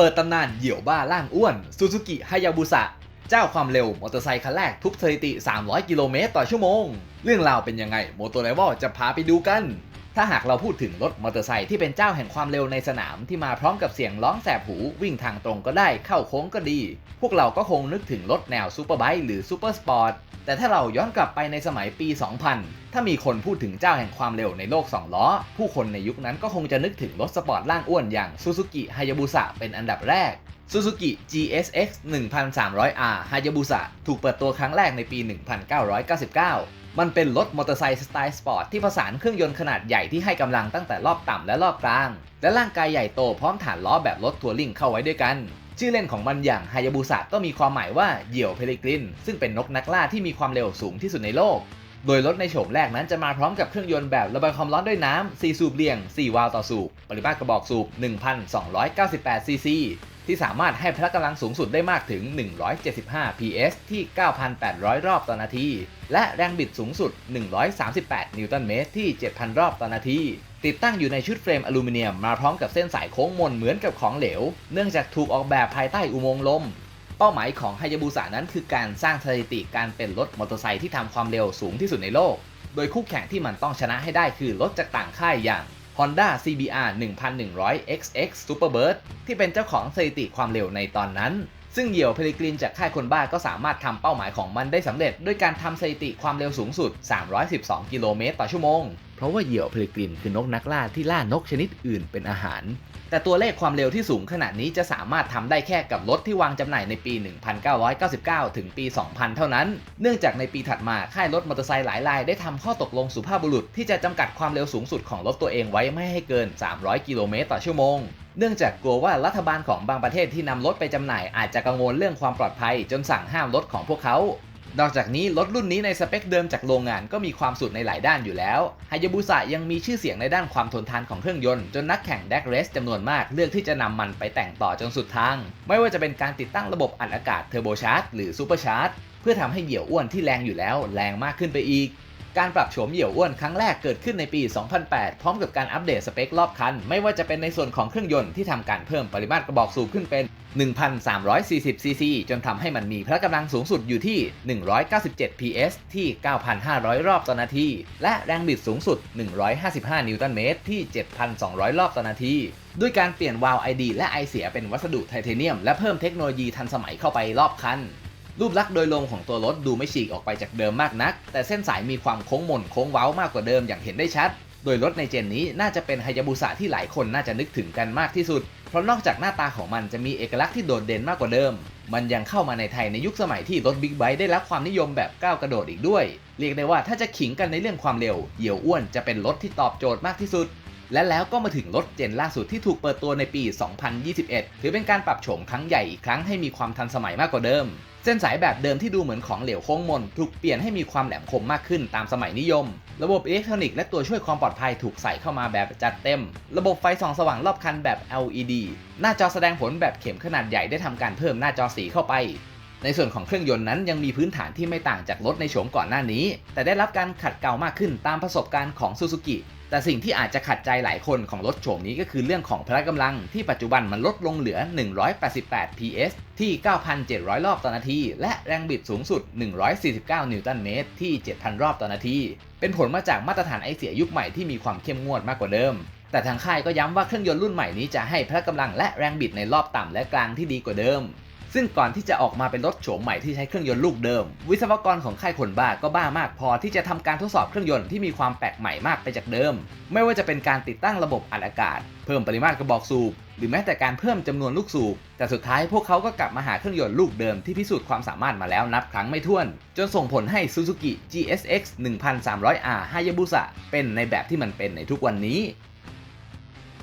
เปิดตำนานเหยี่ยวบ้าล่างอ้วนซูซูกิฮายาบุสะเจ้าความเร็วมอเตอร์ไซค์คันแรกทุบสถิติ 300 กิโลเมตรต่อชั่วโมง เรื่องราวเป็นยังไง โมโตไรวอลจะพาไปดูกัน ถ้าหากเราพูดถึงรถมอเตอร์ไซค์ที่เป็นเจ้าแห่งความเร็วในสนามที่มาพร้อมกับเสียงร้องแสบหูวิ่งทางตรงก็ได้เข้าโค้งก็ดี พวกเราก็คงนึกถึงรถแนวซูเปอร์ไบค์หรือซูเปอร์สปอร์ตแต่ถ้าเราย้อนกลับไปในสมัยปี 2000 ถ้ามีคนพูดถึงเจ้าแห่งความเร็วในโลก 2 ล้อ ผู้คนในยุคนั้นก็คงจะนึกถึงรถสปอร์ตล่างอ้วนอย่าง Suzuki Hayabusa เป็นอันดับแรก Suzuki GSX 1300R Hayabusa ถูกเปิดตัวครั้งแรกในปี 1999 มันเป็นรถมอเตอร์ไซค์สไตล์สปอร์ตที่ผสานเครื่องยนต์ขนาดใหญ่ที่ให้กำลังตั้งแต่รอบต่ำและรอบกลาง และร่างกายใหญ่โตพร้อมฐานล้อแบบรถทัวริงเข้าไว้ด้วยกัน ชื่อเล่นของมันอย่างฮายาบุสะก็มีความหมายว่าเหยี่ยวเพลิกริน ซึ่งเป็นนกนักล่าที่มีความเร็วสูงที่สุดในโลก โดยรถในโฉมแรกนั้นจะมาพร้อมกับเครื่องยนต์แบบระบายความร้อนด้วยน้ำ4สูบเรียง 4 วาล์วต่อสูบ ปริมาตรกระบอกสูบ 1,298ซีซี ที่สามารถให้พละกำลังสูงสุดได้มากถึง 175 PS ที่ 9,800 รอบต่อนาที และแรงบิดสูงสุด 138 นิวตันเมตรที่ 7,000 รอบต่อนาที ติดตั้งอยู่ในชุดเฟรมอลูมิเนียมมาพร้อมกับเส้นสายโค้งมนเหมือนกับของเหลว เนื่องจากถูกออกแบบภายใต้อุโมงค์ลม เป้าหมายของไฮยาบุสะนั้นคือการสร้างสถิติการเป็นรถมอเตอร์ไซค์ที่ทำความเร็วสูงที่สุดในโลก โดยคู่แข่งที่มันต้องชนะให้ได้คือรถจากต่างค่ายอย่าง Honda CBR 1100 XX Superbird ที่เป็นเจ้าของสถิติความเร็วในตอนนั้น ซึ่งเหยี่ยวเพลิกรินจากค่ายคนบ้าก็สามารถทำเป้าหมายของมันได้สำเร็จ ด้วยการทำสถิติความเร็วสูงสุด 312 กิโลเมตรต่อชั่วโมง เพราะว่าเหยี่ยวเพลกรินคือนกนักล่าที่ล่านกชนิดอื่นเป็นอาหาร แต่ตัวเลขความเร็วที่สูงขนาดนี้จะสามารถทำได้แค่กับรถที่วางจำหน่ายในปี 1999 ถึงปี 2000 เท่านั้น เนื่องจากในปีถัดมาค่ายรถมอเตอร์ไซค์หลายรายได้ทำข้อตกลงสุภาพบุรุษที่จะจำกัดความเร็วสูงสุดของรถตัวเองไว้ไม่ให้เกิน 300 กิโลเมตรต่อชั่วโมงเนื่องจากกลัวว่ารัฐบาลของบางประเทศที่นำรถไปจำหน่ายอาจจะกังวลเรื่องความปลอดภัย จนสั่งห้ามรถของพวกเขา นอกจากนี้รถรุ่นนี้ในสเปคเดิมจากโรงงานก็มีความสุดในหลายด้านอยู่แล้วไฮยาบุสะยังมีชื่อเสียงในด้านความทนทานของเครื่องยนต์จนนักแข่งแดกเรสจำนวนมากเลือกที่จะนำมันไปแต่งต่อจนสุดทาง ไม่ว่าจะเป็นการติดตั้งระบบอัดอากาศเทอร์โบชาร์จหรือซูเปอร์ชาร์จเพื่อทำให้เหยี่ยวอ้วนที่แรงอยู่แล้วแรงมากขึ้นไปอีกการปรับโฉมเหยี่ยวอ้วนครั้งแรกเกิดขึ้นในปี 2008 พร้อมกับการอัปเดตสเปครอบคัน ไม่ว่าจะเป็นในส่วนของเครื่องยนต์ที่ทำการเพิ่มปริมาตรกระบอกสูบขึ้นเป็น 1,340ซีซีจนทำให้มันมีพละกำลังสูงสุดอยู่ที่ 197 PS ที่ 9,500 รอบต่อนาที และแรงบิดสูงสุด 155 นิวตันเมตรที่ 7,200 รอบต่อนาทีด้วยการเปลี่ยนวาล์วไอดีและไอเสียเป็นวัสดุไทเทเนียม และเพิ่มเทคโนโลยีทันสมัยเข้าไปรอบคัน รูปลักษณ์โดยรวมของตัวรถดูไม่ฉีกออกไปจากเดิมมากนัก แต่เส้นสายมีความโค้งมนโค้งเว้ามากกว่าเดิมอย่างเห็นได้ชัด โดยรถในเจนนี้น่าจะเป็นไฮยาบุสะที่หลายคนน่าจะนึกถึงกันมากที่สุด เพราะนอกจากหน้าตาของมันจะมีเอกลักษณ์ที่โดดเด่นมากกว่าเดิม มันยังเข้ามาในไทยในยุคสมัยที่รถบิ๊กไบค์ได้รับความนิยมแบบก้าวกระโดดอีกด้วย เรียกได้ว่าถ้าจะขิงกันในเรื่องความเร็ว เหยี่ยวอ้วนจะเป็นรถที่ตอบโจทย์มากที่สุด และแล้วก็มาถึงรถเจนล่าสุดที่ถูกเปิดตัวในปี 2021 ถือเป็นการปรับโฉมครั้งใหญ่อีกครั้งให้มีความทันสมัยมากกว่าเดิม เส้นสายแบบเดิมที่ดูเหมือนของเหลวโค้งมนถูกเปลี่ยนให้มีความแหลมคมมากขึ้นตามสมัยนิยม ระบบอิเล็กทรอนิกส์และตัวช่วยความปลอดภัยถูกใส่เข้ามาแบบจัดเต็ม ระบบไฟส่องสว่างรอบคันแบบ LED หน้าจอแสดงผลแบบเข็มขนาดใหญ่ได้ทำการเพิ่มหน้าจอสีเข้าไป ในส่วนของเครื่องยนต์นั้นยังมีพื้นฐานที่ไม่ต่างจากรถในโฉมก่อนหน้านี้ แต่ได้รับการขัดเกลามากขึ้นตามประสบการณ์ของซูซูกิ แต่สิ่งที่อาจจะขัดใจหลายคนของรถโฉมนี้ก็คือเรื่องของพละกำลังที่ปัจจุบันมันลดลงเหลือ 188 PS ที่ 9,700 รอบต่อนาที และแรงบิดสูงสุด 149 นิวตันเมตรที่ 7,000 รอบต่อนาที เป็นผลมาจากมาตรฐานไอเสียยุคใหม่ที่มีความเข้มงวดมากกว่าเดิม แต่ทางค่ายก็ย้ำว่าเครื่องยนต์รุ่นใหม่นี้จะให้พละกำลังและแรงบิดในรอบต่ำและกลางที่ดีกว่าเดิม ซึ่งก่อนที่จะออกมาเป็นรถโฉมใหม่ที่ใช้เครื่องยนต์ลูกเดิม วิศวกรของค่ายคนบ้าก็บ้ามากพอที่จะทำการทดสอบเครื่องยนต์ที่มีความแปลกใหม่มากไปจากเดิม ไม่ว่าจะเป็นการติดตั้งระบบอัดอากาศ เพิ่มปริมาตรกระบอกสูบ หรือแม้แต่การเพิ่มจำนวนลูกสูบ แต่สุดท้ายพวกเขาก็กลับมาหาเครื่องยนต์ลูกเดิมที่พิสูจน์ความสามารถมาแล้วนับครั้งไม่ถ้วน จนส่งผลให้ Suzuki GSX 1300R Hayabusa เป็นในแบบที่มันเป็นในทุกวันนี้